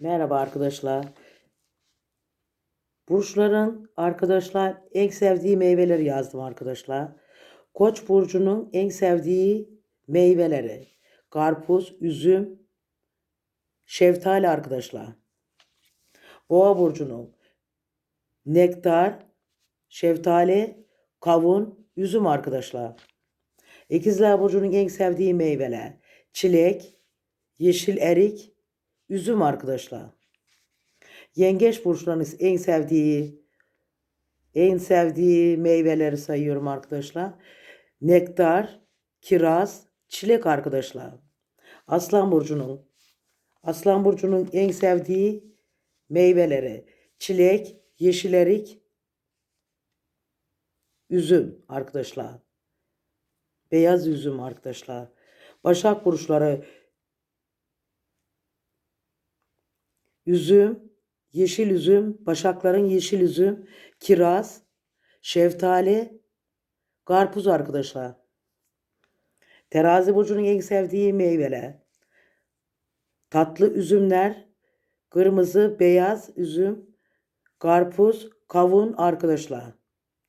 Merhaba arkadaşlar. Burçların arkadaşlar en sevdiği meyveleri yazdım arkadaşlar. Koç burcunun en sevdiği meyveleri. Karpuz, üzüm, şeftali arkadaşlar. Boğa burcunun nektar, şeftali, kavun, üzüm arkadaşlar. İkizler burcunun en sevdiği meyveler. Çilek, yeşil erik, üzüm arkadaşlar. Yengeç burçlarının en sevdiği en sevdiği meyveleri sayıyorum arkadaşlar. Nektar, kiraz, çilek arkadaşlar. Aslan burcunun Aslan burcunun en sevdiği meyveleri çilek, yeşil erik, üzüm arkadaşlar. Beyaz üzüm arkadaşlar. Başak burçları üzüm, yeşil üzüm, başakların yeşil üzüm, kiraz, şeftali, karpuz arkadaşlar. Terazi burcunun en sevdiği meyveler. Tatlı üzümler, kırmızı, beyaz üzüm, karpuz, kavun arkadaşlar.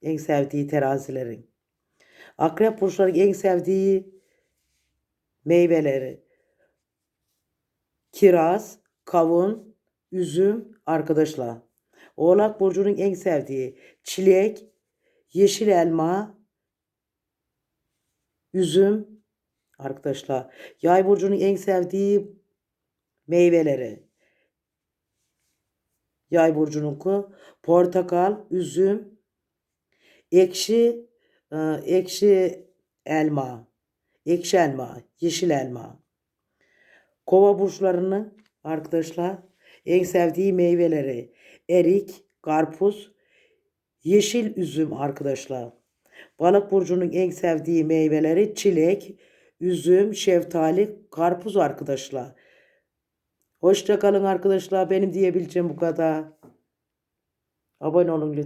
En sevdiği terazilerin. Akrep burçları en sevdiği meyveleri. Kiraz, kavun, üzüm arkadaşlar. Oğlak burcunun en sevdiği çilek, yeşil elma, üzüm arkadaşlar. Yay burcunun en sevdiği meyveleri. Yay burcununku portakal, üzüm, ekşi, e, ekşi elma, ekşi elma, yeşil elma. Kova burçlarının arkadaşlar en sevdiği meyveleri erik, karpuz, yeşil üzüm arkadaşlar. Balık burcunun en sevdiği meyveleri çilek, üzüm, şeftali, karpuz arkadaşlar. Hoşça kalın arkadaşlar. Benim diyebileceğim bu kadar. Abone olun lütfen.